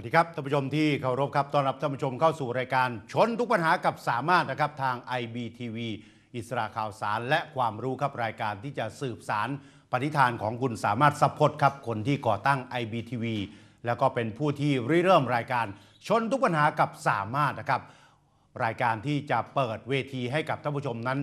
สวัสดีครับท่านผู้ชมที่เคารพครับต้อนรับท่านผู้ชมเข้าสู่รายการชนทุกปัญหากับสามารถนะครับทาง IBTV อิสระข่าวสารและความรู้ครับรายการที่จะสืบสารปณิธานของคุณสามารถสัพพจน์ครับคนที่ก่อตั้ง IBTV แล้วก็เป็นผู้ที่ริเริ่มรายการชนทุกปัญหากับสามารถนะครับรายการที่จะเปิดเวทีให้กับท่านผู้ชมนั้น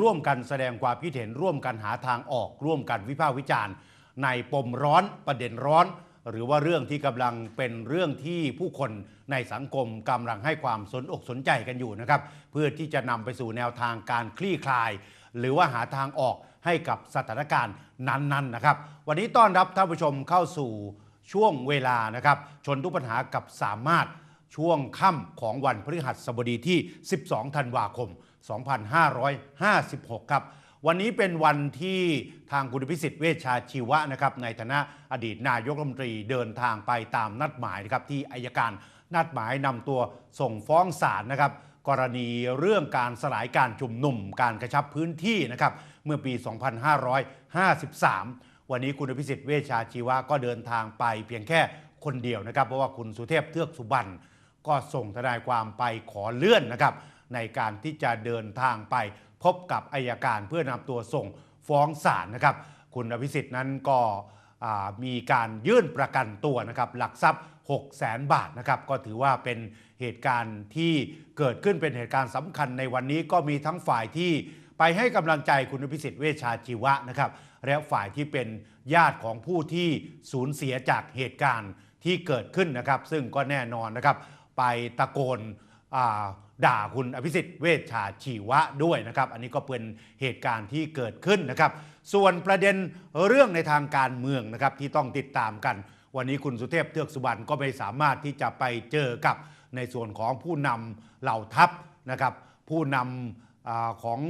ร่วมกันแสดงความคิดเห็นร่วมกันหาทางออก ร่วมกันวิพากษ์วิจารณ์ ในปมร้อนประเด็นร้อน หรือว่าเรื่องที่กำลังเป็นเรื่องที่ผู้คนในสังคมกำลังให้ความสนอกสนใจกันอยู่นะครับ เพื่อที่จะนำไปสู่แนวทางการคลี่คลาย หรือว่าหาทางออกให้กับสถานการณ์นั้นๆนะครับ วันนี้ต้อนรับท่านผู้ชมเข้าสู่ช่วงเวลานะครับ ชนทุกปัญหากับสามารถช่วงค่ำของวันพฤหัสบดีที่ 12 ธันวาคม 2556 ครับ วันนี้เป็นวันที่ทางคุณพิสิทธิ์เวชชาชีวะนะครับในฐานะอดีตนายกรัฐมนตรีเดินทางไปตามนัดหมายนะครับที่อายการนัดหมายนำตัวส่งฟ้องศาลนะครับกรณีเรื่องการสลายการชุมนุมการกระชับพื้นที่นะครับเมื่อปี 2553 วันนี้คุณอภิสิทธิ์เวชชาชีวะก็เดินทางไปเพียงแค่คนเดียวนะครับเพราะว่าคุณสุเทพเทือกสุบรรณก็ส่งทนายความไปขอเลื่อนนะครับในการที่จะเดินทางไป พบกับอายการเพื่อนำตัวส่งฟ้องศาลนะครับ คุณอภิสิทธิ์นั้นก็มีการยื่นประกันตัวนะครับหลักทรัพย์ 6 0แสนบาทนะครับก็ถือว่าเป็นเหตุการณ์ที่เกิดขึ้นเป็นเหตุการณ์สำคัญในวันนี้ก็มีทั้งฝ่ายที่ไปให้กำลังใจคุณอภิสิทธิ์เวชชาชีวะนะครับและฝ่ายที่เป็นญาติของผู้ที่สูญเสียจากเหตุการณ์ที่เกิดขึ้นนะครับ ซึ่งก็แน่นอนนะครับ ไปตะโกน ด่าคุณอภิสิทธิ์เวชชาชีวะด้วยนะครับ อันนี้ก็เป็นเหตุการณ์ที่เกิดขึ้นนะครับ ส่วนประเด็นเรื่องในทางการเมืองนะครับที่ต้องติดตามกัน วันนี้คุณสุเทพเทือกสุบรรณก็ไม่สามารถที่จะไปเจอกับในส่วนของผู้นำเหล่าทัพนะครับผู้นำอของ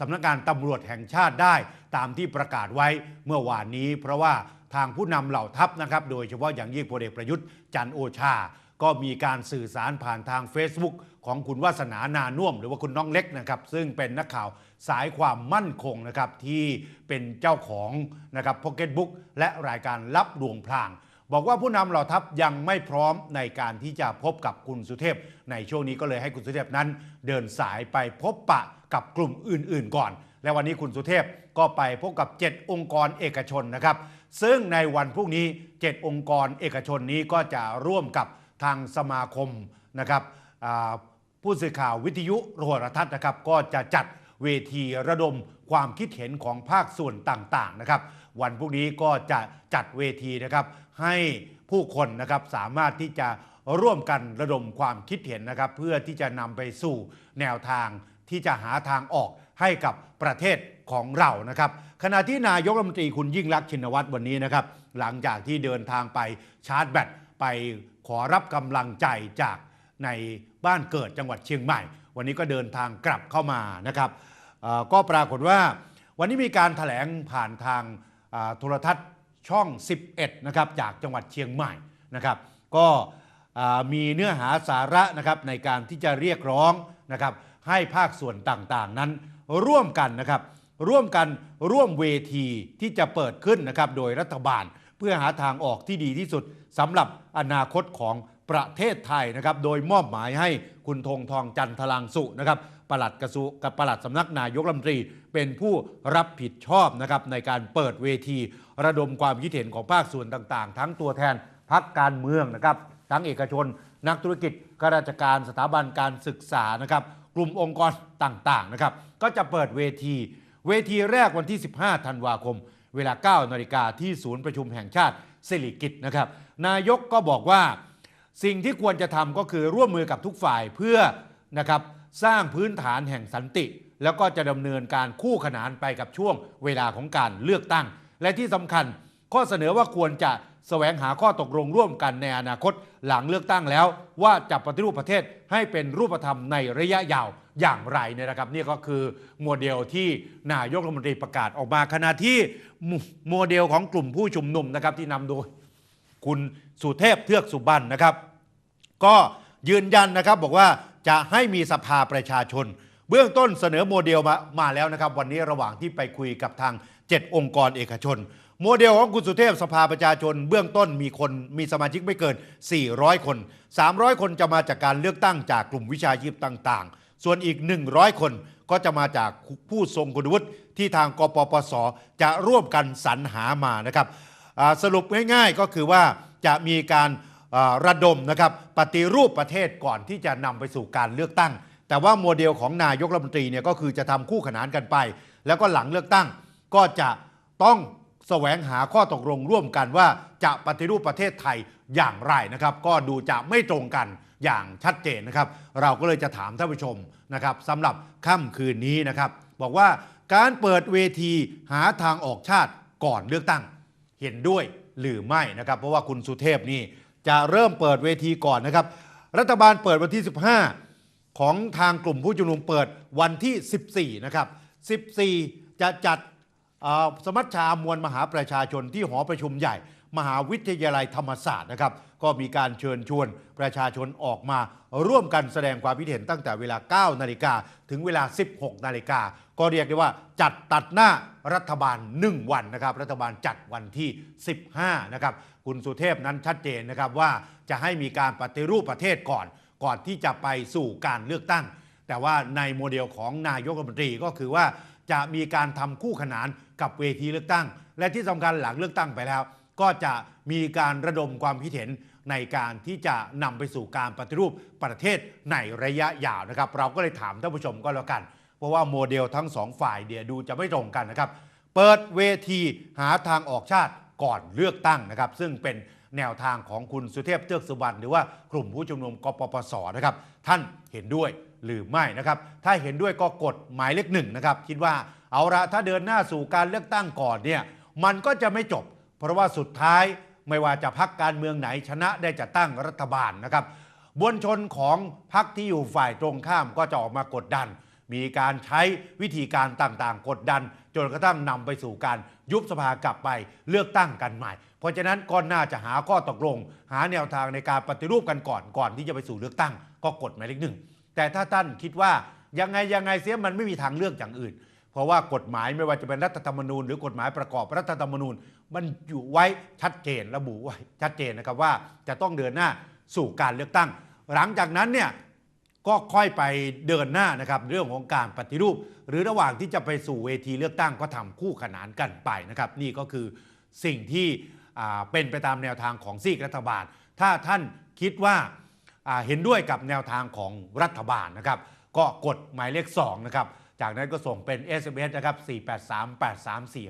สำนักงานตำรวจแห่งชาติได้ตามที่ประกาศไว้เมื่อวานนี้ เพราะว่าทางผู้นำเหล่าทัพนะครับ โดยเฉพาะอย่างยิ่งพลเอกประยุทธ์จันโอชา ก็มีการสื่อสารผ่านทาง Facebook ของคุณวาสนานานุ่วม หรือว่าคุณน้องเล็กนะครับซึ่งเป็นนักข่าวสายความมั่นคงนะครับที่เป็นเจ้าของนะครับพ็อกเก็ตบุ๊กและรายการลับลวงพลาง บอกว่าผู้นำเหล่าทัพยังไม่พร้อมในการที่จะพบกับคุณสุเทพ ในช่วงนี้ก็เลยให้คุณสุเทพนั้น เดินสายไปพบปะกับกลุ่มอื่น ๆ ก่อน และวันนี้คุณสุเทพก็ไปพบกับ 7 องค์กรเอกชนนะครับ ซึ่งในวันพรุ่งนี้ 7 องค์กรเอกชนนี้ก็จะร่วมกับ ทางสมาคมนะครับผู้สื่อข่าววิทยุโทรทัศน์นะครับ ก็จะจัดเวทีระดมความคิดเห็นของภาคส่วนต่างๆนะครับ วันพรุ่งนี้ก็จะจัดเวทีนะครับ ให้ผู้คนนะครับสามารถที่จะร่วมกันระดมความคิดเห็นนะครับ เพื่อที่จะนำไปสู่แนวทางที่จะหาทางออกให้กับประเทศของเรานะครับ ขณะที่นายกรัฐมนตรีคุณยิ่งรักษณ์ชินวัตรวันนี้นะครับ หลังจากที่เดินทางไปชาร์จแบตไป ขอรับกำลังใจจากในบ้านเกิดจังหวัดเชียงใหม่ วันนี้ก็เดินทางกลับเข้ามานะครับก็ปรากฏว่าวันนี้มีการถแถลงผ่านทางโทรทัศน์ช่อง 11 นะครับจากจังหวัดเชียงใหม่นะครับ ก็มีเนื้อหาสาระนะครับในการที่จะเรียกร้องนะครับให้ภาคส่วนต่างๆนั้นร่วมกันนะครับร่วมกันร่วมเวทีที่จะเปิดขึ้นนะครับโดยรัฐบาล เพื่อหาทางออกที่ดีที่สุด สำหรับอนาคตของประเทศไทยนะครับ โดยมอบหมายให้คุณธงทองจันทลังสุนะครับปลัดกระทรวงกับปลัดสำนักนายกรัฐมนตรี เป็นผู้รับผิดชอบนะครับในการเปิดเวที ระดมความคิดเห็นของภาคส่วนต่างๆ ทั้งตัวแทนพักการเมืองนะครับ ทั้งเอกชน นักธุรกิจข้าราชการสถาบันการศึกษานะครับ กลุ่มองค์กรต่างๆนะครับ ก็จะเปิดเวที เวทีแรกวันที่ 15 ธันวาคม เวลา 9 นาฬิกาที่ศูนย์ประชุมแห่งชาติสิริกิตน์นะครับ นายกก็บอกว่า สิ่งที่ควรจะทำก็คือร่วมมือกับทุกฝ่ายเพื่อนะครับสร้างพื้นฐานแห่งสันติ แล้วก็จะดำเนินการคู่ขนานไปกับช่วงเวลาของการเลือกตั้ง และที่สำคัญ ข้อเสนอว่าควรจะแสวงหาข้อตกลงร่วมกันในอนาคตหลังเลือกตั้งแล้ว ว่าจะปฏิรูปประเทศให้เป็นรูปธรรมในระยะยาวอย่างไรเนี่ยนะครับ นี่ก็คือโมเดลที่นายกรัฐมนตรีประกาศออกมาขณะที่โมโมเดลของกลุ่มผู้ชุมนุมนะครับที่นำโดย คุณสุเทพเทือกสุบรรณนะครับ ก็ยืนยันนะครับบอกว่าจะให้มีสภาประชาชน เบื้องต้นเสนอโมเดลมามาแล้วนะครับ วันนี้ระหว่างที่ไปคุยกับทาง 7 องค์กรเอกชน โมเดลของคุณสุเทพสภาประชาชน เบื้องต้นมีคนมีสมาชิกไม่เกิน 400 คน 300 คนจะมาจากการเลือกตั้งจากกลุ่มวิชาชีพต่าง ๆ ส่วนอีก 100 คนก็จะมาจากผู้ทรงคุณวุฒิที่ทางกปปส จะร่วมกันสรรหามานะครับ สรุปง่ายๆก็คือว่าจะมีการระดมนะครับปฏิรูปประเทศก่อนที่จะนำไปสู่การเลือกตั้ง แต่ว่าโมเดลของนายกรัฐมนตรีเนี่ยก็คือจะทำคู่ขนานกันไป แล้วก็หลังเลือกตั้งก็จะต้องแสวงหาข้อตกลงร่วมกันว่าจะปฏิรูปประเทศไทยอย่างไรนะครับ ก็ดูจะไม่ตรงกันอย่างชัดเจนนะครับ เราก็เลยจะถามท่านผู้ชมนะครับสำหรับค่ำคืนนี้นะครับ บอกว่าการเปิดเวทีหาทางออกชาติก่อนเลือกตั้ง เห็นด้วยหรือไม่นะครับ เพราะว่าคุณสุเทพนี่จะเริ่มเปิดเวทีก่อนนะครับ รัฐบาลเปิดวันที่ 15 ของทางกลุ่มผู้ชุมนุมเปิดวันที่ 14 นะครับ 14 จะจัดสมัชชามวลมหาประชาชนที่หอประชุมใหญ่ มหาวิทยาลัยธรรมศาสตร์นะครับ ก็มีการเชิญชวนประชาชนออกมาร่วมกันแสดงความคิดเห็นตั้งแต่เวลา 9 นาฬิกาถึงเวลา 16 นาฬิกา ก็เรียกได้ว่าจัดตัดหน้ารัฐบาล 1 วันนะครับ รัฐบาลจัดวันที่ 15 นะครับ คุณสุเทพนั้นชัดเจนนะครับว่าจะให้มีการปฏิรูปประเทศก่อน ก่อนที่จะไปสู่การเลือกตั้ง แต่ว่าในโมเดลของนายกรัฐมนตรีก็คือว่าจะมีการทำคู่ขนานกับเวทีเลือกตั้ง และที่สำคัญหลังเลือกตั้งไปแล้ว ก็จะมีการระดมความคิดเห็น ในการที่จะนำไปสู่การปฏิรูปประเทศในระยะยาวนะครับ เราก็เลยถามท่านผู้ชมก็แล้วกัน เพราะว่าโมเดลทั้งสองฝ่ายเดียดูจะไม่ตรงกันนะครับ เปิดเวทีหาทางออกชาติก่อนเลือกตั้งนะครับ ซึ่งเป็นแนวทางของคุณสุเทพเทือกสุบรรณหรือว่ากลุ่มผู้ชุมนุมกปปสนะครับ ท่านเห็นด้วยหรือไม่นะครับ ถ้าเห็นด้วยก็กดหมายเลขหนึ่งนะครับ คิดว่าเอาละถ้าเดินหน้าสู่การเลือกตั้งก่อนเนี่ยมันก็จะไม่จบ เพราะว่าสุดท้าย ไม่ว่าจะพักการเมืองไหนชนะได้จะตั้งรัฐบาลนะครับมวลชนของพักที่อยู่ฝ่ายตรงข้ามก็จะออกมากดดัน มีการใช้วิธีการต่างๆ กดดัน จนกระทั่งนำไปสู่การยุบสภากลับไปเลือกตั้งกันใหม่ เพราะฉะนั้นก็น่าจะหาข้อตกลง หาแนวทางในการปฏิรูปกันก่อนก่อนที่จะไปสู่เลือกตั้ง ก็กดหมายเลขหนึ่งแต่ถ้าท่านคิดว่ายังไงยังไงเสียมันไม่มีทางเลือกอย่างอื่น เพราะว่ากฎหมายไม่ว่าจะเป็นรัฐธรรมนูญหรือกฎหมายประกอบรัฐธรรมนูญ มันอยู่ไว้ชัดเจนระบุไว้ชัดเจนนะครับว่าจะต้องเดินหน้าสู่การเลือกตั้ง หลังจากนั้นเนี่ยก็ค่อยไปเดินหน้านะครับเรื่องของการปฏิรูป หรือระหว่างที่จะไปสู่เวทีเลือกตั้งก็ทำคู่ขนานกันไปนะครับนี่ก็คือสิ่งที่เป็นไปตามแนวทางของซีกรัฐบาล ถ้าท่านคิดว่าอ่าเห็นด้วยกับแนวทางของรัฐบาลนะครับก็กดหมายเลข2นะครับจากนั้นก็ส่งเป็น SMS นะครับ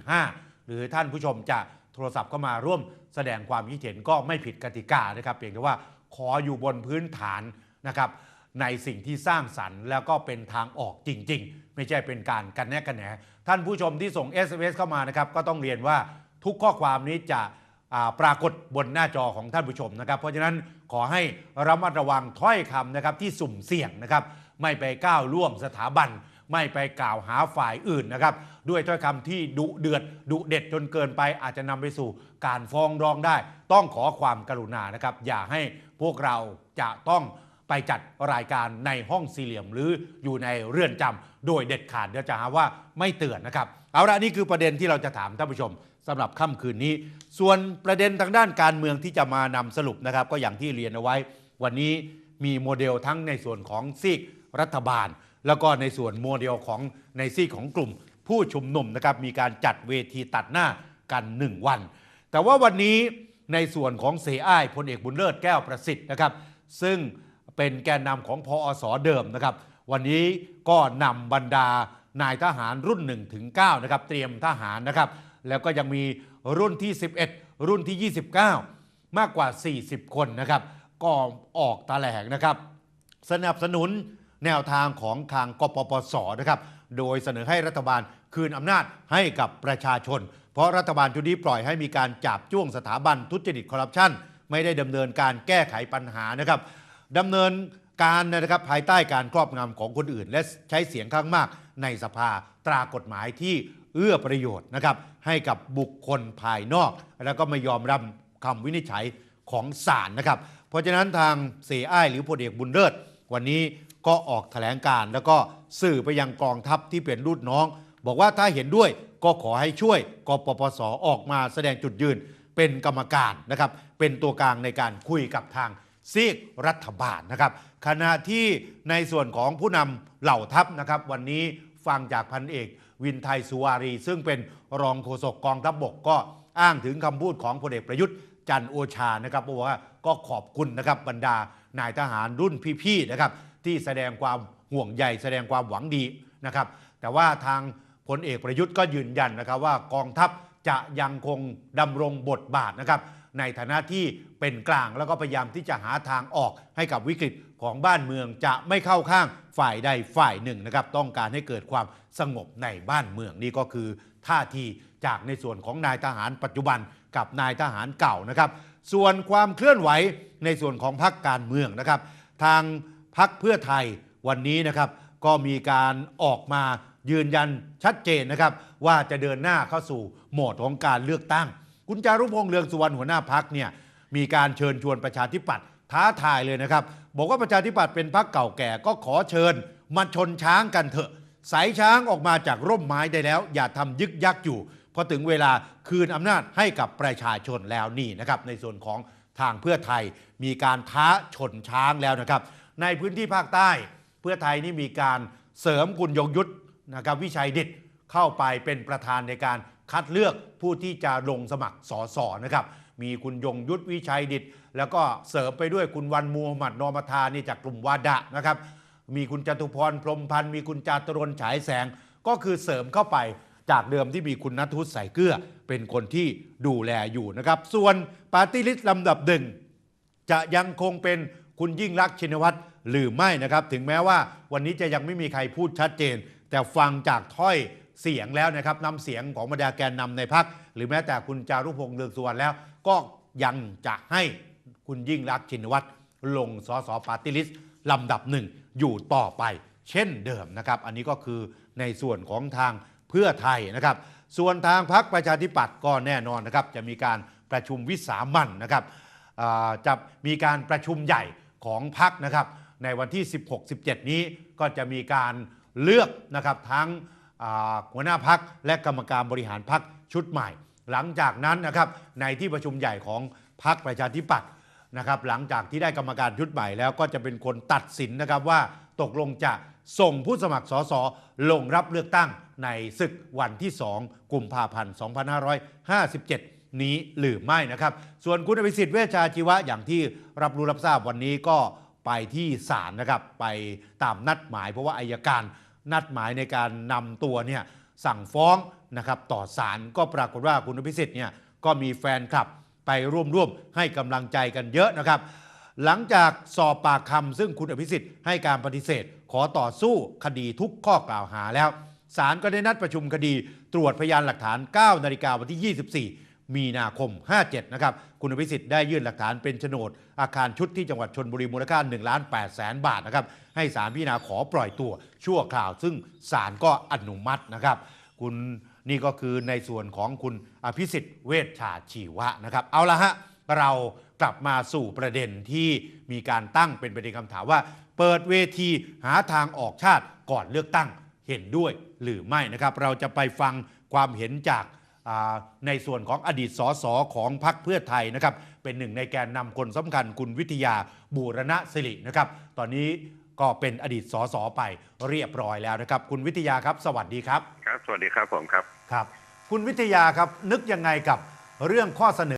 4838345 หรือท่านผู้ชมจะโทรศัพท์เข้ามาร่วมแสดงความคิดเห็นก็ไม่ผิดกติกานะครับ เพียงแต่ว่าขออยู่บนพื้นฐานนะครับในสิ่งที่สร้างสรรค์แล้วก็เป็นทางออกจริง ๆ ไม่ใช่เป็นการกันแนกกันแหนท่านผู้ชมที่ส่ง SMS เข้ามานะครับก็ต้องเรียนว่าทุกข้อความนี้จะปรากฏบนหน้าจอของท่านผู้ชมนะครับ เพราะฉะนั้นขอให้ระมัดระวังถ้อยคำนะครับที่สุ่มเสี่ยงนะครับ ไม่ไปก้าวล่วงสถาบัน ไม่ไปกล่าวหาฝ่ายอื่นนะครับ ด้วยถ้อยคำที่ดุเดือดดุเด็ดจนเกินไปอาจจะนำไปสู่การฟ้องร้องได้ ต้องขอความกรุณานะครับ อย่าให้พวกเราจะต้องไปจัดรายการในห้องสี่เหลี่ยมหรืออยู่ในเรือนจำโดยเด็ดขาดเดี๋ยวจะหาว่าไม่เตือนนะครับ เอาละนี่คือประเด็นที่เราจะถามท่านผู้ชมสำหรับค่ำคืนนี้ ส่วนประเด็นทางด้านการเมืองที่จะมานำสรุปนะครับ ก็อย่างที่เรียนเอาไว้ วันนี้มีโมเดลทั้งในส่วนของซีกรัฐบาล แล้วก็ในส่วนโมเดลของในซีกของกลุ่ม ผู้ชุมนุมนะครับมีการจัดเวทีตัดหน้ากัน 1 วัน แต่ว่าวันนี้ในส่วนของเสอ้ายพลเอกบุญเลิศแก้วประสิทธิ์นะครับ ซึ่งเป็นแกนนำของพออสเดิมนะครับ วันนี้ก็นำบรรดานายทหารรุ่น1ถึง9นะครับเตรียมทหารนะครับ แล้วก็ยังมีรุ่นที่ 11 รุ่นที่ 29 มากกว่า 40 คนนะครับ ก็ออกตาแถลงนะครับ สนับสนุน แนวทางของทางกปปสนะครับ โดยเสนอให้รัฐบาลคืนอำนาจให้กับประชาชน เพราะรัฐบาลชุดนี้ปล่อยให้มีการจับจ้วงสถาบันทุจริตคอร์รัปชันไม่ได้ดำเนินการแก้ไขปัญหานะครับดำเนินการนะครับภายใต้การครอบงำของคนอื่น และใช้เสียงข้างมากในสภาตรากฎหมายที่เอื้อประโยชน์นะครับให้กับบุคคลภายนอก แล้วก็ไม่ยอมรับคำวินิจฉัยของศาลนะครับ เพราะฉะนั้นทางเสียอ้ายหรือพลเอกบุญเลิศวันนี้ ก็ออกแถลงการ แล้วก็สื่อไปยังกองทัพที่เป็นรุ่นน้อง บอกว่าถ้าเห็นด้วยก็ขอให้ช่วยกปปสออกมาแสดงจุดยืน เป็นกรรมการนะครับ เป็นตัวกลางในการคุยกับทางซีกรัฐบาลนะครับ ขณะที่ในส่วนของผู้นำเหล่าทัพนะครับ วันนี้ฟังจากพันเอกวินไทยสุวารี ซึ่งเป็นรองโฆษกกองทัพบกก็อ้างถึงคำพูดของพลเอกประยุทธ์จันทร์โอชานะครับบอกว่าก็ขอบคุณนะครับบรรดานายทหารรุ่นพี่ๆนะครับ ที่แสดงความห่วงใยแสดงความหวังดีนะครับ แต่ว่าทางพลเอกประยุทธ์ก็ยืนยันนะครับว่ากองทัพจะยังคงดำรงบทบาทนะครับ ในฐานะที่เป็นกลางแล้วก็พยายามที่จะหาทางออกให้กับวิกฤตของบ้านเมืองจะไม่เข้าข้างฝ่ายใดฝ่ายหนึ่งนะครับ ต้องการให้เกิดความสงบในบ้านเมืองนี่ก็คือท่าทีจากในส่วนของนายทหารปัจจุบันกับนายทหารเก่านะครับ ส่วนความเคลื่อนไหวในส่วนของพรรคการเมืองนะครับ ทาง พรรคเพื่อไทยวันนี้นะครับก็มีการออกมายืนยันชัดเจนนะครับ ว่าจะเดินหน้าเข้าสู่โหมดของการเลือกตั้ง คุณจารุพงษ์เรืองสุวรรณหัวหน้าพักเนี่ยมีการเชิญชวนประชาธิปัตย์ท้าทายเลยนะครับ บอกว่าประชาธิปัตย์เป็นพักเก่าแก่ก็ขอเชิญมาชนช้างกันเถอะสายช้างออกมาจากร่มไม้ได้แล้ว อย่าทำยึกยักอยู่พอถึงเวลาคืนอำนาจให้กับประชาชนแล้วนี่นะครับ ในส่วนของทางเพื่อไทยมีการท้าชนช้างแล้วนะครับ ในพื้นที่ภาคใต้ เพื่อไทยนี่มีการเสริมคุณยงยุทธนะครับวิชัยดิตเข้าไปเป็นประธานในการคัดเลือกผู้ที่จะลงสมัครสอสอนะครับมีคุณยงยุทธวิชัยดิต แล้วก็เสริมไปด้วยคุณวันมูฮัมหมัดนอมทานี่จากกลุ่มวาดะนะครับ มีคุณจตุพรพรมพันธ์มีคุณจาตรนฉายแสง ก็คือเสริมเข้าไปจากเดิมที่มีคุณนัทวุฒิใส่เกลือเป็นคนที่ดูแลอยู่นะครับ ส่วนปาร์ตี้ลิสต์ลำดับหนึ่งจะยังคงเป็น คุณยิ่งรักชินวัตรหรือไม่นะครับ ถึงแม้ว่าวันนี้จะยังไม่มีใครพูดชัดเจน แต่ฟังจากถ้อยเสียงแล้วนะครับนำเสียงของบรรดาแกนนำในพักหรือแม้แต่คุณจารุพงษ์เลืองสุวรรณแล้ว ก็ยังจะให้คุณยิ่งรักชินวัตรลงสสปาร์ตี้ลิสต์ลำดับหนึ่งอยู่ต่อไป เช่นเดิมนะครับ อันนี้ก็คือในส่วนของทางเพื่อไทยนะครับ ส่วนทางพักประชาธิปัตย์ก็แน่นอนนะครับ จะมีการประชุมวิสามันนะครับจะมีการประชุมใหญ่ ของพักนะครับ ในวันที่ 16-17 นี้ก็จะมีการเลือกนะครับทั้งหัวหน้าพักและกรรมการบริหารพักชุดใหม่ หลังจากนั้นนะครับในที่ประชุมใหญ่ของพักประชาธิปัตย์นะครับหลังจากที่ได้กรรมการชุดใหม่แล้วก็จะเป็นคนตัดสินนะครับว่าตกลงจะส่งผู้สมัครสสลงรับเลือกตั้งในศึกวันที่ 2 กุมภาพันธ์ 2557 นี้หรือไม่นะครับ ส่วนคุณอภิสิทธิ์เวชชาชีวะอย่างที่รับรู้รับทราบวันนี้ก็ไปที่ศาลนะครับ ไปตามนัดหมายเพราะว่าอายการนัดหมายในการนำตัวเนี่ยสั่งฟ้องนะครับต่อศาลก็ปรากฏว่าคุณอภิสิทธิ์เนี่ยก็มีแฟนคลับไปร่วมๆให้กำลังใจกันเยอะนะครับ หลังจากสอบปากคำซึ่งคุณอภิสิทธิ์ให้การปฏิเสธ ขอต่อสู้คดีทุกข้อกล่าวหาแล้วศาลก็ได้นัดประชุมคดีตรวจพยานหลักฐาน 9 นาฬิกาวันที่ 24 มีนาคม 57 นะครับ คุณอภิสิทธิ์ได้ยื่นหลักฐานเป็นโฉนด อาคารชุดที่จังหวัดชนบุรีมูลค่า1ล้าน8แสนบาทนะครับ ให้ศาลพิจารณาขอปล่อยตัวชั่วคราว ซึ่งศาลก็อนุมัตินะครับ คุณนี่ก็คือในส่วนของคุณอภิสิทธิ์เวชชาชีวะนะครับ เอาละฮะ เรากลับมาสู่ประเด็นที่มีการตั้งเป็นประเด็นคำถามว่า เปิดเวทีหาทางออกชาติก่อนเลือกตั้งเห็นด้วยหรือไม่นะครับ เราจะไปฟังความเห็นจาก ในส่วนของอดีตสสของพรรคเพื่อไทยนะครับ เป็นหนึ่งในแกนนำคนสำคัญคุณวิทยาบูรณสิรินะครับ ตอนนี้ก็เป็นอดีตสสไปเรียบร้อยแล้วนะครับ คุณวิทยาครับ สวัสดีครับ ครับ สวัสดีครับผมครับครับ คุณวิทยาครับนึกยังไงกับเรื่องข้อเสนอ